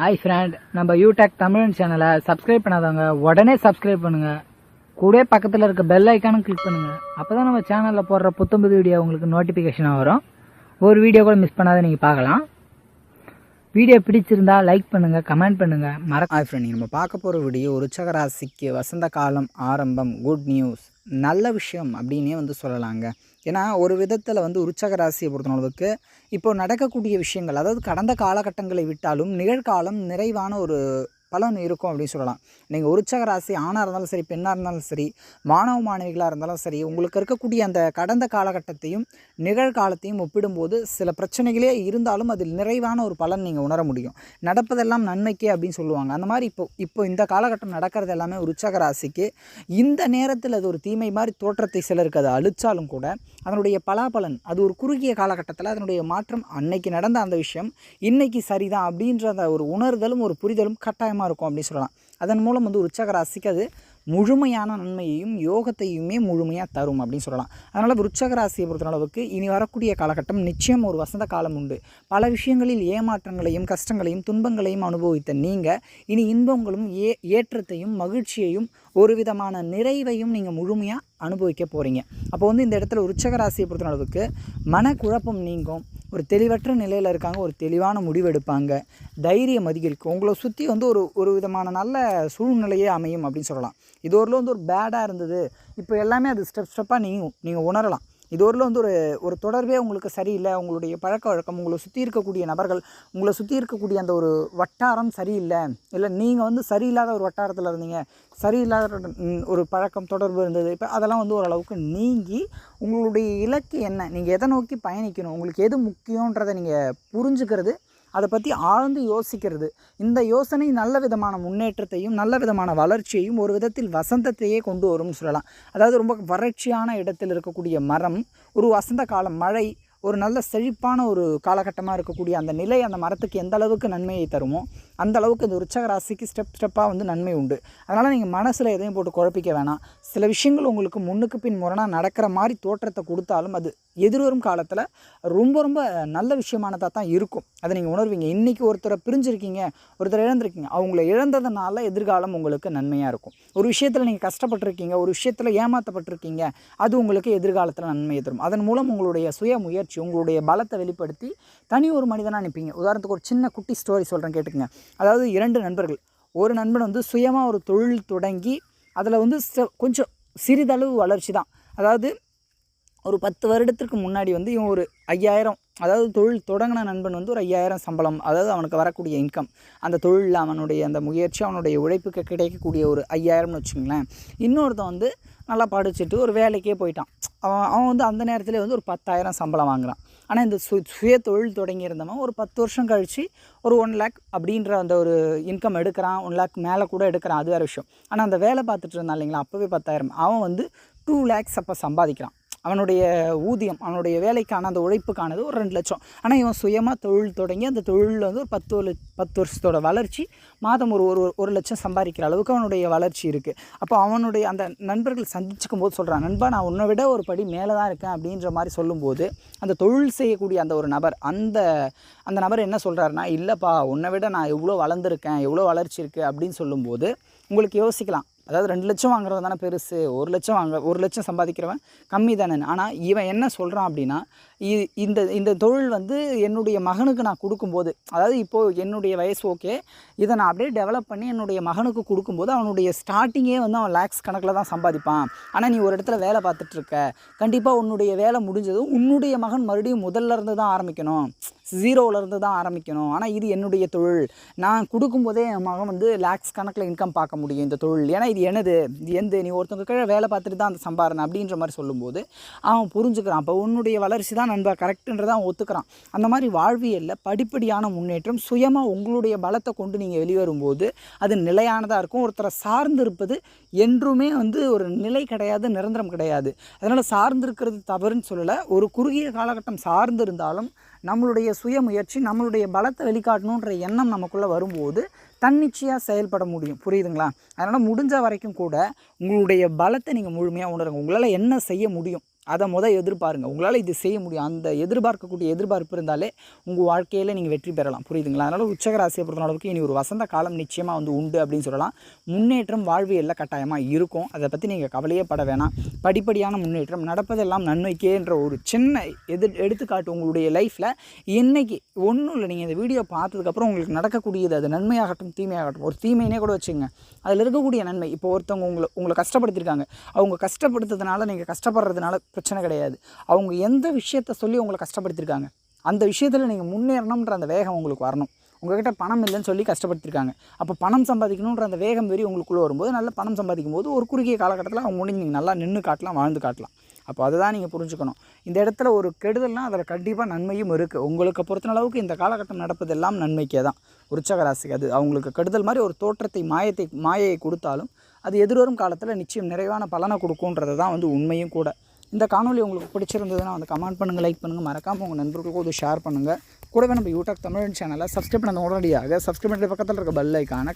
Hi friend நம்ம யூடெக் தமிழ் சேனலை subscribe பண்ணாதவங்க உடனே சப்ஸ்கிரைப் பண்ணுங்க. கூட பக்கத்தில் இருக்க பெல் ஐக்கானும் கிளிக் பண்ணுங்க. அப்பதான் நம்ம சேனலில் போடுற புத்தம்புது வீடியோ உங்களுக்கு நோட்டிஃபிகேஷனாக வரும். ஒரு வீடியோ கூட மிஸ் பண்ணாத நீங்கள் பார்க்கலாம். வீடியோ பிடிச்சிருந்தா லைக் பண்ணுங்க கமெண்ட் பண்ணுங்க. மறக்க ஹாய் ஃப்ரெண்ட் நம்ம பார்க்க போகிற வீடியோ ருச்சகராசிக்கு வசந்த காலம் ஆரம்பம் குட் நியூஸ் நல்ல விஷயம் அப்படின்னே வந்து சொல்லலாங்க. ஏன்னா ஒரு விதத்தில் வந்து உற்சக ராசியை பொறுத்தளவுக்கு இப்போ நடக்கக்கூடிய விஷயங்கள் அதாவது கடந்த காலகட்டங்களை விட்டாலும் நிகழ்காலம் நிறைவான ஒரு பலன் இருக்கும் அப்படின்னு சொல்லலாம். நீங்கள் உற்சக ராசி ஆணாக இருந்தாலும் சரி பெண்ணாக இருந்தாலும் சரி மாணவ மாணவிகளாக இருந்தாலும் சரி உங்களுக்கு இருக்கக்கூடிய அந்த கடந்த காலகட்டத்தையும் நிகழ்காலத்தையும் ஒப்பிடும்போது சில பிரச்சனைகளே இருந்தாலும் அதில் நிறைவான ஒரு பலன் நீங்கள் உணர முடியும். நடப்பதெல்லாம் நன்மைக்கே அப்படின்னு சொல்லுவாங்க. அந்த மாதிரி இப்போ இப்போ இந்த காலகட்டம் நடக்கிறது எல்லாமே உற்சக ராசிக்கு. இந்த நேரத்தில் அது ஒரு தீமை மாதிரி தோற்றத்தை சிலருக்கு அது அழிச்சாலும் கூட அதனுடைய பலாபலன் அது ஒரு குறுகிய காலகட்டத்தில் அதனுடைய மாற்றம் அன்னைக்கு நடந்த அந்த விஷயம் இன்னைக்கு சரிதான் அப்படின்ற அந்த ஒரு உணர்தலும் ஒரு புரிதலும் கட்டாயமாக இருக்கும் அப்படின்னு சொல்லலாம். அதன் மூலம் வந்து உற்சக ராசிக்கு அது முழுமையான நன்மையையும் யோகத்தையுமே முழுமையாக தரும் அப்படின்னு சொல்லலாம். அதனால் விருச்சக ராசியை பொறுத்தளவுக்கு இனி வரக்கூடிய காலகட்டம் நிச்சயம் ஒரு வசந்த காலம் உண்டு. பல விஷயங்களில் ஏமாற்றங்களையும் கஷ்டங்களையும் துன்பங்களையும் அனுபவித்த நீங்கள் இனி இன்பங்களும் ஏ ஏற்றத்தையும் மகிழ்ச்சியையும் ஒரு விதமான நிறைவையும் நீங்கள் முழுமையாக அனுபவிக்க போகிறீங்க அப்போ வந்து இந்த இடத்துல உற்சக ராசியை பொறுத்தளவுக்கு மனக்குழப்பம் நீங்கும். ஒரு தெளிவற்ற நிலையில் இருக்காங்க ஒரு தெளிவான முடிவு எடுப்பாங்க தைரியம் அதிகரிக்கும். உங்களை சுற்றி வந்து ஒரு ஒரு விதமான நல்ல சூழ்நிலையே அமையும் அப்படின்னு சொல்லலாம். இது ஒரு வந்து ஒரு பேடாக இருந்தது. இப்போ எல்லாமே அது ஸ்டெப் ஸ்டெப்பாக நீங்கள் நீங்கள் உணரலாம். இது வந்து ஒரு ஒரு தொடர்பே உங்களுக்கு சரியில்லை உங்களுடைய பழக்க வழக்கம் உங்களை சுற்றி இருக்கக்கூடிய நபர்கள் உங்களை சுற்றி இருக்கக்கூடிய அந்த ஒரு வட்டாரம் சரியில்லை இல்லை நீங்கள் வந்து சரியில்லாத ஒரு வட்டாரத்தில் இருந்தீங்க சரியில்லாத ஒரு பழக்கம் தொடர்பு இருந்தது இப்போ அதெல்லாம் வந்து ஓரளவுக்கு நீங்கி உங்களுடைய இலக்கு என்ன? நீங்கள் எதை நோக்கி பயணிக்கணும்? உங்களுக்கு எது முக்கியன்றதை நீங்கள் புரிஞ்சுக்கிறது அதை பற்றி ஆழ்ந்து யோசிக்கிறது. இந்த யோசனை நல்ல விதமான முன்னேற்றத்தையும் நல்ல விதமான வளர்ச்சியையும் ஒரு விதத்தில் வசந்தத்தையே கொண்டு வரும்னு சொல்லலாம். அதாவது ரொம்ப வறட்சியான இடத்தில் இருக்கக்கூடிய மரம் ஒரு வசந்த காலம் மழை ஒரு நல்ல செழிப்பான ஒரு காலகட்டமாக இருக்கக்கூடிய அந்த நிலை அந்த மரத்துக்கு எந்த அளவுக்கு நன்மையை தருமோ அந்த அளவுக்கு இந்த உற்சக ராசிக்கு ஸ்டெப் ஸ்டெப்பாக வந்து நன்மை உண்டு. அதனால் நீங்கள் மனசில் எதையும் போட்டு குழப்பிக்க வேணாம். சில விஷயங்கள் உங்களுக்கு முன்னுக்கு பின் முரணாக நடக்கிற மாதிரி தோற்றத்தை கொடுத்தாலும் அது எதிர்வரும் காலத்தில் ரொம்ப ரொம்ப நல்ல விஷயமானதாக தான் இருக்கும். அதை நீங்கள் உணர்வீங்க. இன்றைக்கி ஒருத்தரை பிரிஞ்சிருக்கீங்க ஒருத்தர் இழந்திருக்கீங்க அவங்கள இழந்ததுனால எதிர்காலம் உங்களுக்கு நன்மையாக இருக்கும். ஒரு விஷயத்தில் நீங்கள் கஷ்டப்பட்டிருக்கீங்க ஒரு விஷயத்தில் ஏமாற்றப்பட்டிருக்கீங்க அது உங்களுக்கு எதிர்காலத்தில் நன்மையை தரும். அதன் மூலம் உங்களுடைய சுய முயற்சி உங்களுடைய பலத்தை வெளிப்படுத்தி தனி ஒரு மனிதனாக நிற்பீங்க உதாரணத்துக்கு ஒரு சின்ன குட்டி ஸ்டோரி சொல்கிறேன் கேட்டுக்கங்க. அதாவது இரண்டு நண்பர்கள். ஒரு நண்பன் வந்து சுயமாக ஒரு தொழில் தொடங்கி அதில் வந்து ச- கொஞ்சம் சிறிதளவு வளர்ச்சி தான். அதாவது ஒரு பத்து வருடத்திற்கு முன்னாடி வந்து இவன் ஒரு ஐயாயிரம் அதாவது தொழில் தொடங்கின நண்பன் வந்து ஒரு ஐயாயிரம் சம்பளம் அதாவது அவனுக்கு வரக்கூடிய இன்கம் அந்த தொழிலில் அவனுடைய அந்த முயற்சி அவனுடைய உழைப்புக்கு கிடைக்கக்கூடிய ஒரு ஐயாயிரம்னு வச்சுங்களேன் இன்னொருத்தன் வந்து நல்லா படிச்சுட்டு ஒரு வேலைக்கே போயிட்டான். அவன் அவன் வந்து அந்த நேரத்தில் வந்து ஒரு பத்தாயிரம் சம்பளம் வாங்குறான். ஆனால் இந்த சு சுய தொழில் தொடங்கியிருந்தவன் ஒரு பத்து வருஷம் கழித்து ஒரு ஒன் லேக் அப்படின்ற அந்த ஒரு இன்கம் எடுக்கிறான். ஒன் லேக் மேலே கூட எடுக்கிறான். அது வேறு விஷயம். ஆனால் அந்த வேலை பார்த்துட்டு இருந்தான் இல்லைங்களா? அப்போவே பத்தாயிரம். அவன் வந்து டூ லேக்ஸ் அப்போ சம்பாதிக்கிறான். அவனுடைய ஊதியம் அவனுடைய வேலைக்கான அந்த உழைப்புக்கானது ஒரு ரெண்டு லட்சம். ஆனால் இவன் சுயமாக தொழில் தொடங்கி அந்த தொழிலில் வந்து ஒரு பத்து பத்து வருஷத்தோட வளர்ச்சி மாதம் ஒரு ஒரு ஒரு லட்சம் சம்பாதிக்கிற அளவுக்கு அவனுடைய வளர்ச்சி இருக்குது அப்போ அவனுடைய அந்த நண்பர்கள் சந்திச்சுக்கும் போது சொல்கிறான் நண்பா நான் உன்னை விட ஒரு படி மேலே தான் இருக்கேன் அப்படின்ற மாதிரி சொல்லும்போது அந்த தொழில் செய்யக்கூடிய அந்த ஒரு நபர் அந்த அந்த நபர் என்ன சொல்கிறாருன்னா இல்லைப்பா உன்னை விட நான் எவ்வளோ வளர்ந்துருக்கேன் எவ்வளோ வளர்ச்சி இருக்குது அப்படின்னு சொல்லும்போது உங்களுக்கு யோசிக்கலாம் அதாவது ரெண்டு லட்சம் வாங்குறவன் தானே பெருசு ஒரு லட்சம் வாங்க ஒரு லட்சம் சம்பாதிக்கிறவன் கம்மி தானே ஆனால் இவன் என்ன சொல்கிறான் அப்படின்னா இந்த இந்த தொழில் வந்து என்னுடைய மகனுக்கு நான் கொடுக்கும்போது அதாவது இப்போது என்னுடைய வயசு ஓகே இதை நான் அப்படியே டெவலப் பண்ணி என்னுடைய மகனுக்கு கொடுக்கும்போது அவனுடைய ஸ்டார்டிங்கே வந்து அவன் லேக்ஸ் கணக்கில் தான் சம்பாதிப்பான். ஆனால் நீ ஒரு இடத்துல வேலை பார்த்துட்ருக்க கண்டிப்பாக உன்னுடைய வேலை முடிஞ்சதும் உன்னுடைய மகன் மறுபடியும் முதல்ல இருந்து தான் ஆரம்பிக்கணும். ஜீரோவிலேருந்து தான் ஆரம்பிக்கணும். ஆனால் இது என்னுடைய தொழில். நான் கொடுக்கும்போதே என் மகன் வந்து லேக்ஸ் கணக்கில் இன்கம் பார்க்க முடியும் இந்த தொழில். ஏன்னா இது எனது இது எந்த நீ ஒருத்தவங்க கீழே வேலை பார்த்துட்டு தான் அந்த சம்பாரணை அப்படின்ற மாதிரி சொல்லும்போது அவன் புரிஞ்சுக்கிறான். அப்போ உன்னுடைய வளர்ச்சி தான் நண்பா கரெக்டுன்றதான் ஒத்துக்கிறான். அந்த மாதிரி வாழ்வியலில் படிப்படியான முன்னேற்றம் சுயமாக உங்களுடைய பலத்தை கொண்டு நீங்கள் வெளிவரும்போது அது நிலையானதாக இருக்கும். ஒருத்தரை சார்ந்து இருப்பது என்றுமே வந்து ஒரு நிலை கிடையாது நிரந்தரம் கிடையாது. அதனால் சார்ந்திருக்கிறது தவறுன்னு சொல்லலை. ஒரு குறுகிய காலகட்டம் சார்ந்து இருந்தாலும் நம்மளுடைய சுய முயற்சி நம்மளுடைய பலத்தை வெளிக்காட்டணுன்ற எண்ணம் நமக்குள்ளே வரும்போது தன்னிச்சையாக செயல்பட முடியும். புரியுதுங்களா? அதனால் முடிஞ்ச வரைக்கும் கூட உங்களுடைய பலத்தை நீங்கள் முழுமையாக உணருங்க. உங்களால் என்ன செய்ய முடியும்? அதை மொதல் எதிர்பாருங்க. உங்களால் இது செய்ய முடியும். அந்த எதிர்பார்க்கக்கூடிய எதிர்பார்ப்பு இருந்தாலே உங்கள் வாழ்க்கையில் நீங்கள் வெற்றி பெறலாம். புரியுதுங்களா? அதனால் உச்சகராசியை பொறுத்தளவுக்கு அளவுக்கு இனி ஒரு வசந்த காலம் நிச்சயமாக வந்து உண்டு அப்படின்னு சொல்லலாம். முன்னேற்றம் வாழ்வியலில் கட்டாயமாக இருக்கும். அதை பற்றி நீங்கள் கவலையே பட வேணாம். படிப்படியான முன்னேற்றம் நடப்பதெல்லாம் நன்மைக்கேன்ற ஒரு சின்ன எதிர் எடுத்துக்காட்டு உங்களுடைய லைஃப்பில் என்னைக்கு ஒன்றும் இல்லை. நீங்கள் இந்த வீடியோ பார்த்ததுக்கப்புறம் உங்களுக்கு நடக்கக்கூடியது அது நன்மையாகட்டும் தீமையாகட்டும். ஒரு தீமையினே கூட வச்சுங்க அதில் இருக்கக்கூடிய நன்மை இப்போ ஒருத்தவங்க உங்களை உங்களை கஷ்டப்படுத்திருக்காங்க. அவங்க கஷ்டப்படுத்துறதுனால நீங்கள் கஷ்டப்படுறதுனால பிரச்சனை கிடையாது. அவங்க எந்த விஷயத்த சொல்லி உங்களை கஷ்டப்படுத்தியிருக்காங்க அந்த விஷயத்தில் நீங்கள் முன்னேறணுன்ற அந்த வேகம் உங்களுக்கு வரணும். உங்ககிட்ட பணம் இல்லைன்னு சொல்லி கஷ்டப்படுத்திருக்காங்க. அப்போ பணம் சம்பாதிக்கணுன்ற அந்த வேகம் வெறி உங்களுக்குள்ளே வரும்போது நல்லா பணம் சம்பாதிக்கும் போது ஒரு குறுகிய காலகட்டத்தில் அவங்க முடிஞ்சு நீங்கள் நல்லா நின்று காட்டலாம் வாழ்ந்து காட்டலாம். அப்போ அதை தான் நீங்கள் புரிஞ்சுக்கணும். இந்த இடத்துல ஒரு கெடுதல்னால் அதில் கண்டிப்பாக நன்மையும் இருக்குது உங்களுக்கு பொறுத்தன அளவுக்கு இந்த காலகட்டம் நடப்பதெல்லாம் நன்மைக்கே தான். உற்சக ராசிக்கு அது அவங்களுக்கு கெடுதல் மாதிரி ஒரு தோற்றத்தை மாயத்தை மாயையை கொடுத்தாலும் அது எதிர்வரும் காலத்தில் நிச்சயம் நிறைவான பலனை கொடுக்குன்றது தான் வந்து உண்மையும் கூட. இந்த காணொலி உங்களுக்கு பிடிச்சிருந்ததுன்னா வந்து கமெண்ட் பண்ணுங்கள் லைக் பண்ணுங்கள் மறக்காமல் உங்கள் நண்பர்களுக்கு வந்து ஷேர் பண்ணுங்கள் கூடவே நம்ம யூடியூப் தமிழ் சேனலை சப்ஸ்கிரைப் பண்ண உடனடியாக சப்ஸ்கிரைப் பண்ணுற பக்கத்தில் இருக்க பெல் ஐக்கான